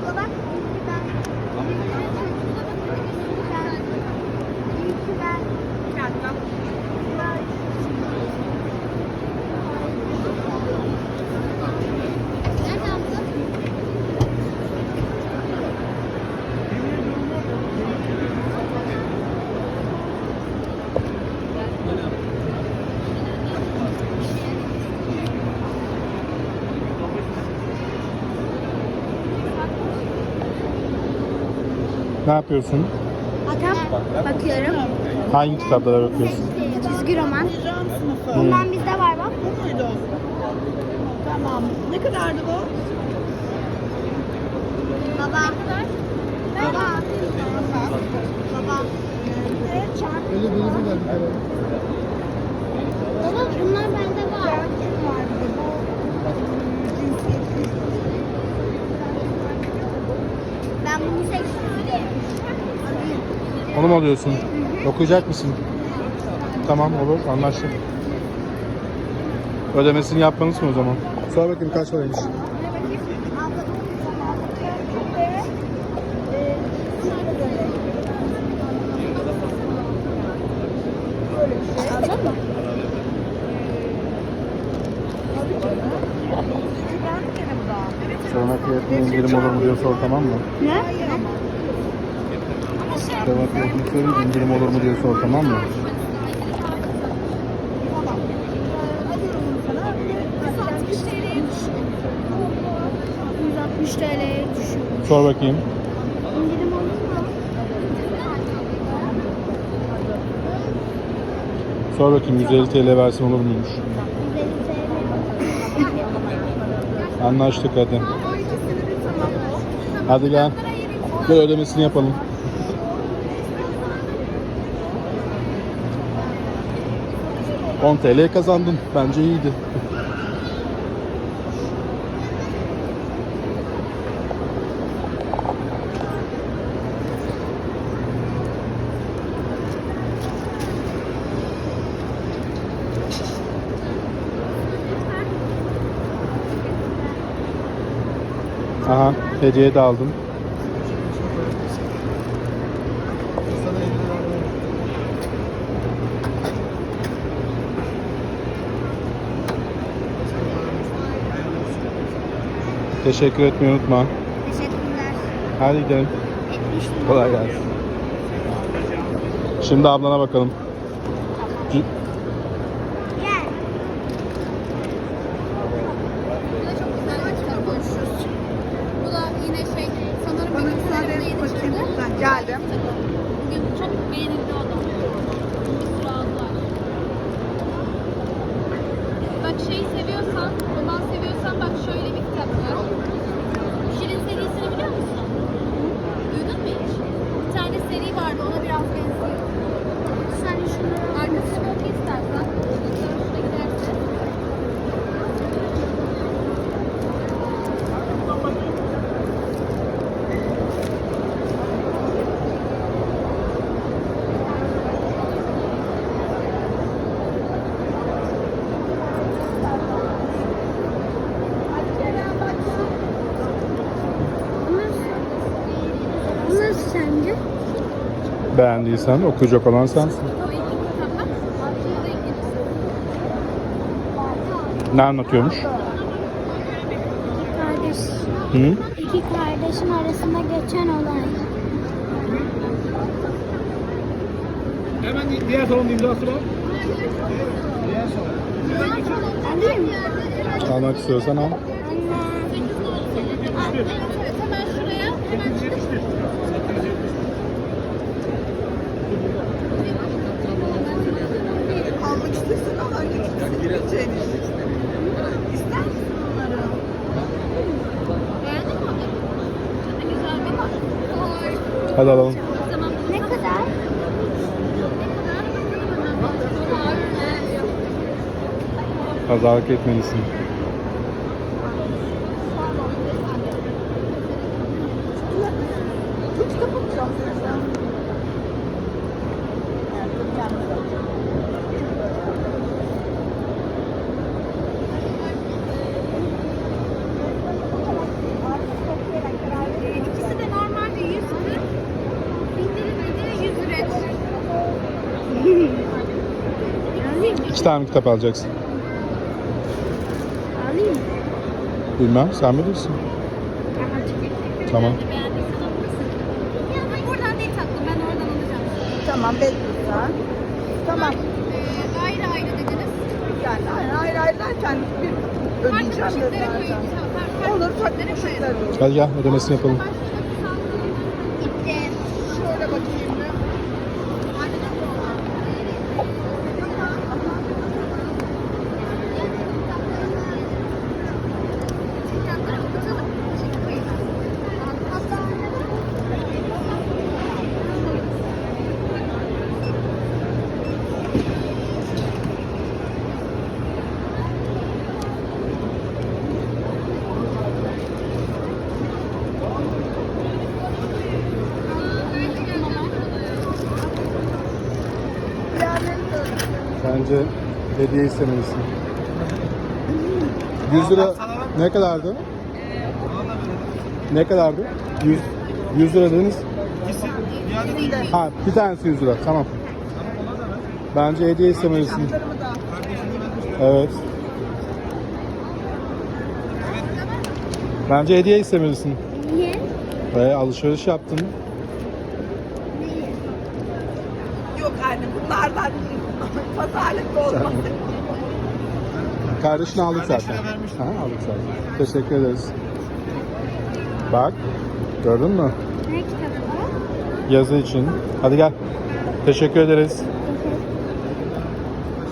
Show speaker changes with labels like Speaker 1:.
Speaker 1: Abla bak.
Speaker 2: Ne yapıyorsun?
Speaker 1: Kitap bakıyorum.
Speaker 2: Hangi kitaplara bakıyorsun?
Speaker 1: Çizgi roman.
Speaker 2: Hmm.
Speaker 1: Bundan bizde var bak.
Speaker 3: Bu muydu? Tamam. Ne kadardı bu?
Speaker 1: Baba. Baba. Baba.
Speaker 2: Geldi.
Speaker 1: Baba bunlar bende var. Ben bunu seçtim.
Speaker 2: Onu mu alıyorsun? Okuyacak mısın? Tamam olur anlaştık. Ödemesini yapmanız mı o zaman? Sor bakayım kaç paraymış? İndirim olur mu diye sor tamam mı?
Speaker 1: Ne?
Speaker 2: Sonra fiyatını söyle indirim olur mu diye sor tamam mı?
Speaker 1: Tamam. 160 TL'ye düşüyor.
Speaker 2: Sor bakayım.
Speaker 1: İndirim olur mu?
Speaker 2: Sor bakayım 150 TL versin olur muymuş?
Speaker 1: 150 TL.
Speaker 2: Anlaştık hadi. Hadi gel. Gel ödemesini yapalım. ...10 TL kazandın. Bence iyiydi. Aha, hediye de aldım. Teşekkür etmeyi unutma.
Speaker 1: Teşekkürler.
Speaker 2: Hadi gidelim. Kolay gelsin. Şimdi ablana bakalım. C-
Speaker 1: Gel.
Speaker 4: Bu da çok güzel bir kitap konuşuyoruz. Bu da yine şey sanırım
Speaker 3: Bana müsaade et bakayım. Ben geldim.
Speaker 4: Bugün çok beğenildi o da. Bir sürü aldılar. Bak şey seviyorsan, roman seviyorsan bak şöyle bir
Speaker 2: Beğendiysen okuyacak olan sensin. Ne anlatıyormuş?
Speaker 1: İki kardeş.
Speaker 2: Hı?
Speaker 1: İki kardeşin arasında geçen olay.
Speaker 5: Hemen diğer salonun imzası var.
Speaker 1: Mı?
Speaker 2: Almak istiyorsan al.
Speaker 4: Hemen şuraya. Hemen
Speaker 3: Almak
Speaker 2: Hadi alalım.
Speaker 1: Ne kadar?
Speaker 2: Pazarlık etmelisin.
Speaker 3: Bu
Speaker 2: İki tane kitap alacaksın.
Speaker 1: Alayım mı?
Speaker 2: Bilmem sen bilirsin. Tamam.
Speaker 4: Buradan değil tatlım ben oradan alacağım.
Speaker 3: Tamam bekle sen. Tamam.
Speaker 4: Ee, ayrı ayrı dediniz.
Speaker 3: Yani ayrı ayrı, ayrı derken bir
Speaker 4: Farklı
Speaker 3: ödeyeceğim de
Speaker 4: poşetlere
Speaker 3: zaten. Olur farklı
Speaker 4: poşetlere.
Speaker 2: Hadi gel ödemesini yapalım. Bence hediye istemelisin. 100 lira ne kadardı? Ne kadardı? 100, 100 lira dediniz. Ha bir tanesi 100 lira tamam. Bence hediye istemelisin. Evet. Bence hediye istemelisin.
Speaker 1: Niye?
Speaker 2: Ve alışveriş yaptın.
Speaker 3: Yok anne bunlardan pazarlıkta olmaz.
Speaker 2: Kardeşini aldık zaten. Ha, aldık zaten. Teşekkür ederiz. Bak. Gördün mü?
Speaker 1: Ne kitabı bu?
Speaker 2: Yazı için. Hadi gel. Teşekkür ederiz.